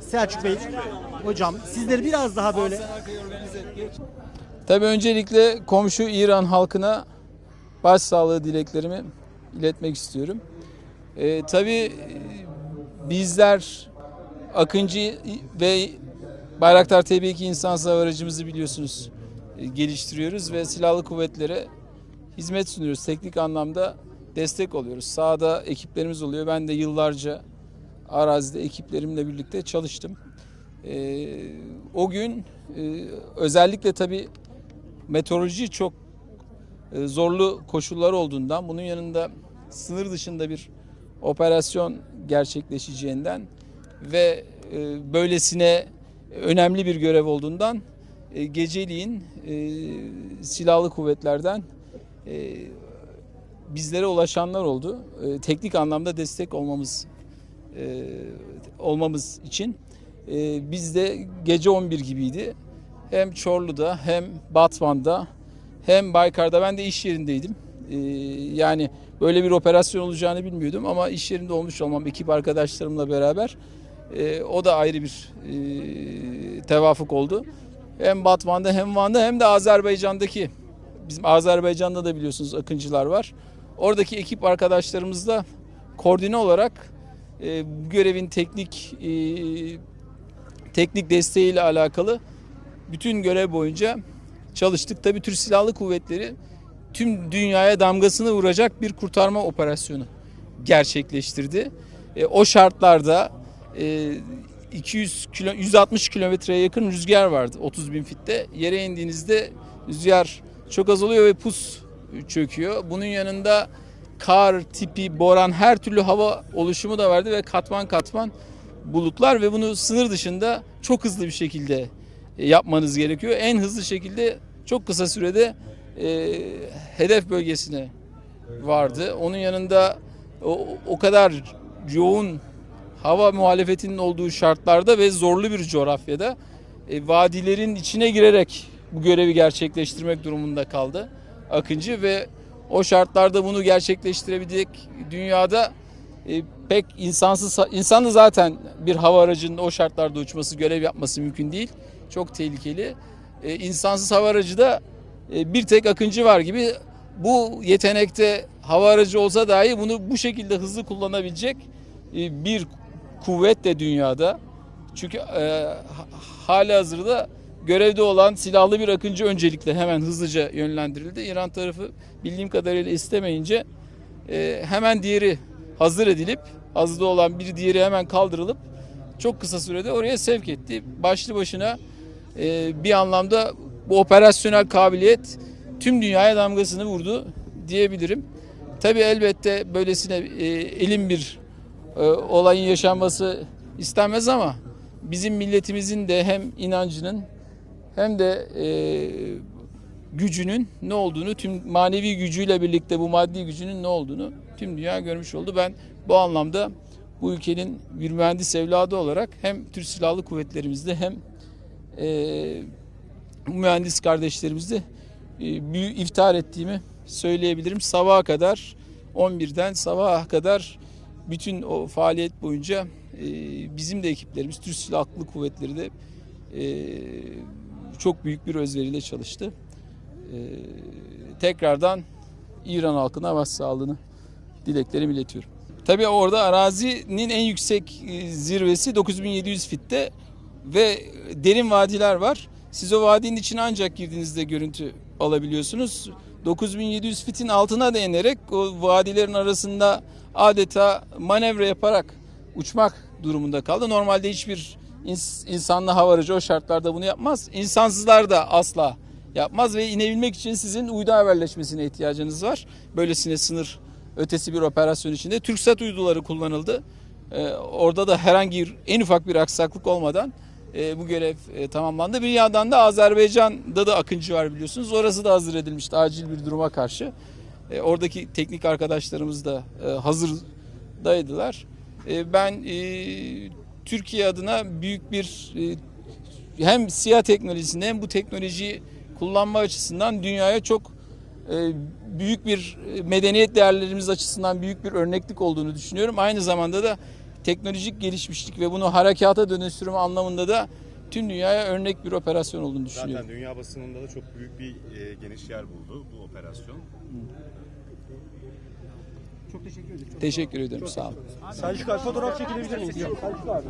Selçuk Bey, hocam sizleri biraz daha böyle Tabii öncelikle komşu İran halkına başsağlığı dileklerimi iletmek istiyorum. Ee, tabii e, bizler Akıncı ve Bayraktar TB2 insan hava aracımızı biliyorsunuz e, geliştiriyoruz ve silahlı kuvvetlere hizmet sunuyoruz. Teknik anlamda destek oluyoruz. Sahada ekiplerimiz oluyor. Ben de yıllarca arazide ekiplerimle birlikte çalıştım. Ee, o gün e, özellikle tabii meteoroloji çok e, zorlu koşullar olduğundan bunun yanında sınır dışında bir operasyon gerçekleşeceğinden ve e, böylesine önemli bir görev olduğundan e, geceliğin e, silahlı kuvvetlerden e, bizlere ulaşanlar oldu. E, teknik anlamda destek olmamız e, olmamız için e, biz de gece 11 gibiydi. Hem Çorlu'da hem Batman'da hem Baykar'da ben de iş yerindeydim. E, yani böyle bir operasyon olacağını bilmiyordum ama iş yerinde olmuş olmam ekip arkadaşlarımla beraber e, o da ayrı bir e, tevafuk oldu. Hem Batman'da hem Van'da hem de Azerbaycan'daki bizim Azerbaycan'da da biliyorsunuz akıncılar var. Oradaki ekip arkadaşlarımızla koordine olarak e, bu görevin teknik e, teknik desteğiyle alakalı bütün görev boyunca çalıştık. Tabii Türk Silahlı Kuvvetleri tüm dünyaya damgasını vuracak bir kurtarma operasyonu gerçekleştirdi. E, o şartlarda e, 200 kilo, 160 kilometreye yakın rüzgar vardı 30 bin fitte. Yere indiğinizde rüzgar çok azalıyor ve pus çöküyor. Bunun yanında kar tipi, boran her türlü hava oluşumu da vardı ve katman katman bulutlar ve bunu sınır dışında çok hızlı bir şekilde e, yapmanız gerekiyor. En hızlı şekilde çok kısa sürede e, hedef bölgesine vardı. Onun yanında o, o kadar yoğun hava muhalefetinin olduğu şartlarda ve zorlu bir coğrafyada e, vadilerin içine girerek bu görevi gerçekleştirmek durumunda kaldı Akıncı ve o şartlarda bunu gerçekleştirebilecek dünyada e, pek insansız insanı zaten bir hava aracının o şartlarda uçması, görev yapması mümkün değil. Çok tehlikeli. E, insansız hava aracı da e, bir tek Akıncı var gibi bu yetenekte hava aracı olsa dahi bunu bu şekilde hızlı kullanabilecek e, bir kuvvet de dünyada. Çünkü e, hali hazırda görevde olan silahlı bir akıncı öncelikle hemen hızlıca yönlendirildi. İran tarafı bildiğim kadarıyla istemeyince e, hemen diğeri hazır edilip hazırda olan bir diğeri hemen kaldırılıp çok kısa sürede oraya sevk etti. Başlı başına e, bir anlamda bu operasyonel kabiliyet tüm dünyaya damgasını vurdu diyebilirim. Tabii elbette böylesine e, elin bir e, olayın yaşanması istenmez ama bizim milletimizin de hem inancının hem de e, gücünün ne olduğunu tüm manevi gücüyle birlikte bu maddi gücünün ne olduğunu tüm dünya görmüş oldu. Ben bu anlamda bu ülkenin bir mühendis evladı olarak hem Türk Silahlı Kuvvetlerimizde hem e, mühendis kardeşlerimizde e, büyük iftihar ettiğimi söyleyebilirim. Sabaha kadar 11'den sabaha kadar bütün o faaliyet boyunca e, bizim de ekiplerimiz Türk Silahlı Kuvvetleri de e, çok büyük bir özveriyle çalıştı. E, tekrardan İran halkına başsağlığını dileklerimi iletiyorum. Tabii orada arazinin en yüksek e, zirvesi 9700 fitte ve derin vadiler var. Siz o vadinin içine ancak girdiğinizde görüntü alabiliyorsunuz. 9700 fitin altına da inerek o vadilerin arasında adeta manevra yaparak uçmak durumunda kaldı. Normalde hiçbir insanlı hava aracı o şartlarda bunu yapmaz. İnsansızlar da asla yapmaz ve inebilmek için sizin uydu haberleşmesine ihtiyacınız var. Böylesine sınır ötesi bir operasyon içinde TürkSat uyduları kullanıldı. Ee, orada da herhangi bir, en ufak bir aksaklık olmadan e, bu görev e, tamamlandı. Bir yandan da Azerbaycan'da da Akıncı var biliyorsunuz. Orası da hazır edilmişti acil bir duruma karşı. E, oradaki teknik arkadaşlarımız da e, hazırdaydılar. E, ben e, Türkiye adına büyük bir e, hem siyah teknolojisinde hem bu teknolojiyi kullanma açısından dünyaya çok e, büyük bir e, medeniyet değerlerimiz açısından büyük bir örneklik olduğunu düşünüyorum. Aynı zamanda da teknolojik gelişmişlik ve bunu harekata dönüştürme anlamında da tüm dünyaya örnek bir operasyon olduğunu düşünüyorum. Zaten dünya basınında da çok büyük bir e, geniş yer buldu bu operasyon. Çok teşekkür ederim. Teşekkür ederim. Sağ olun. Selçuk abi fotoğraf çekilebilir miyiz? Selçuk abi.